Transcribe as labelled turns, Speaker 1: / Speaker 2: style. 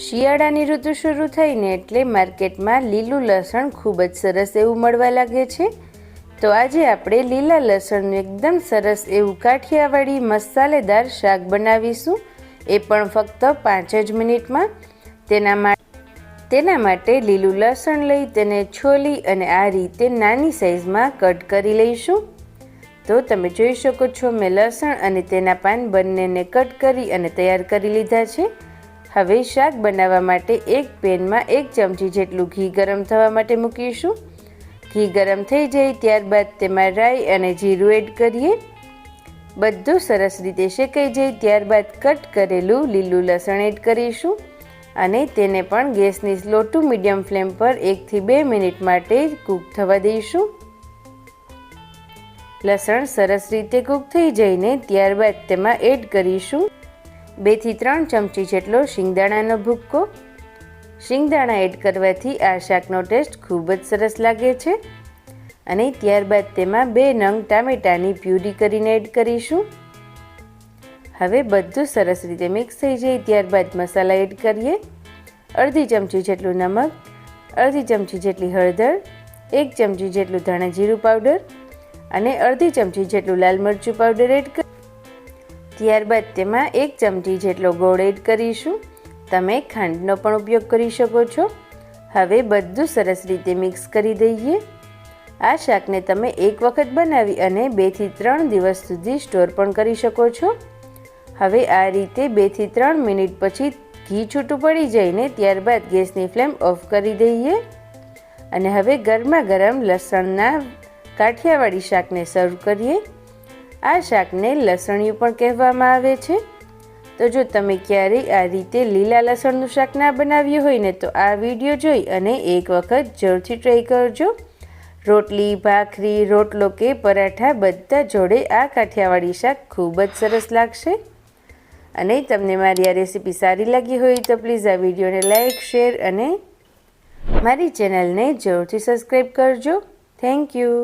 Speaker 1: શિયાળાની ઋતુ શરૂ થઈને એટલે માર્કેટમાં લીલું લસણ ખૂબ જ સરસ એવું મળવા લાગે છે. તો આજે આપણે લીલા લસણનું એકદમ સરસ એવું કાઠિયાવાડી મસાલેદાર શાક બનાવીશું. એ પણ ફક્ત પાંચ જ મિનિટમાં. તેના માટે તેના માટે લીલું લસણ લઈ તેને છોલી અને આ રીતે નાની સાઇઝમાં કટ કરી લઈશું. તો તમે જોઈ શકો છો મેં લસણ અને તેના પાન બંનેને કટ કરી અને તૈયાર કરી લીધા છે. હવે શાક બનાવવા માટે એક પેનમાં એક ચમચી જેટલું ઘી ગરમ થવા માટે મૂકીશું. ઘી ગરમ થઈ જાય ત્યારબાદ તેમાં રાઈ અને જીરું એડ કરીએ. બધું સરસ રીતે શેકાઈ જાય ત્યારબાદ કટ કરેલું લીલું લસણ એડ કરીશું અને તેને પણ ગેસની સ્લો ટુ મીડિયમ ફ્લેમ પર એકથી બે મિનિટ માટે કૂક થવા દઈશું. લસણ સરસ રીતે કૂક થઈ જઈને ત્યારબાદ તેમાં એડ કરીશું. બેથી ત્રણ ચમચી જેટલો શિંગદાણાનો ભૂક્કો. શિંગદાણા એડ કરવાથી આ શાકનો ટેસ્ટ ખૂબ જ સરસ લાગે છે. અને ત્યારબાદ તેમાં બે નંગ ટામેટાની પ્યુરી કરીને એડ કરીશું. હવે બધું સરસ રીતે મિક્સ થઈ જાય ત્યારબાદ મસાલા એડ કરીએ. અડધી ચમચી જેટલું નમક, અડધી ચમચી જેટલી હળદર, એક ચમચી જેટલું ધાણા જીરું પાવડર અને અડધી ચમચી જેટલું લાલ મરચું પાવડર એડ કરી ત્યારબાદ તેમાં એક ચમચી જેટલો ગોળ એડ કરીશું. તમે ખાંડનો પણ ઉપયોગ કરી શકો છો. હવે બધું સરસ રીતે મિક્સ કરી દઈએ. આ શાકને તમે એક વખત બનાવી અને બેથી ત્રણ દિવસ સુધી સ્ટોર પણ કરી શકો છો. હવે આ રીતે બેથી ત્રણ મિનિટ પછી ઘી છૂટું પડી જઈને ત્યારબાદ ગેસની ફ્લેમ ઓફ કરી દઈએ. અને હવે ગરમા ગરમ લસણના કાઠિયાવાડી શાકને સર્વ કરીએ. આ શાકને લસણિયું પણ કહેવામાં આવે છે. તો જો તમે ક્યારેય આ રીતે લીલા લસણનું શાક ના બનાવ્યું હોય ને તો આ વીડિયો જોઈ અને એક વખત જરૂરથી ટ્રાય કરજો. રોટલી, ભાખરી, રોટલો કે પરાઠા બધા જોડે આ કાઠિયાવાડી શાક ખૂબ જ સરસ લાગશે. અને તમને મારી આ રેસીપી સારી લાગી હોય તો પ્લીઝ આ વિડીયોને લાઇક શેર અને મારી ચેનલને જરૂરથી સબસ્ક્રાઈબ કરજો. Thank you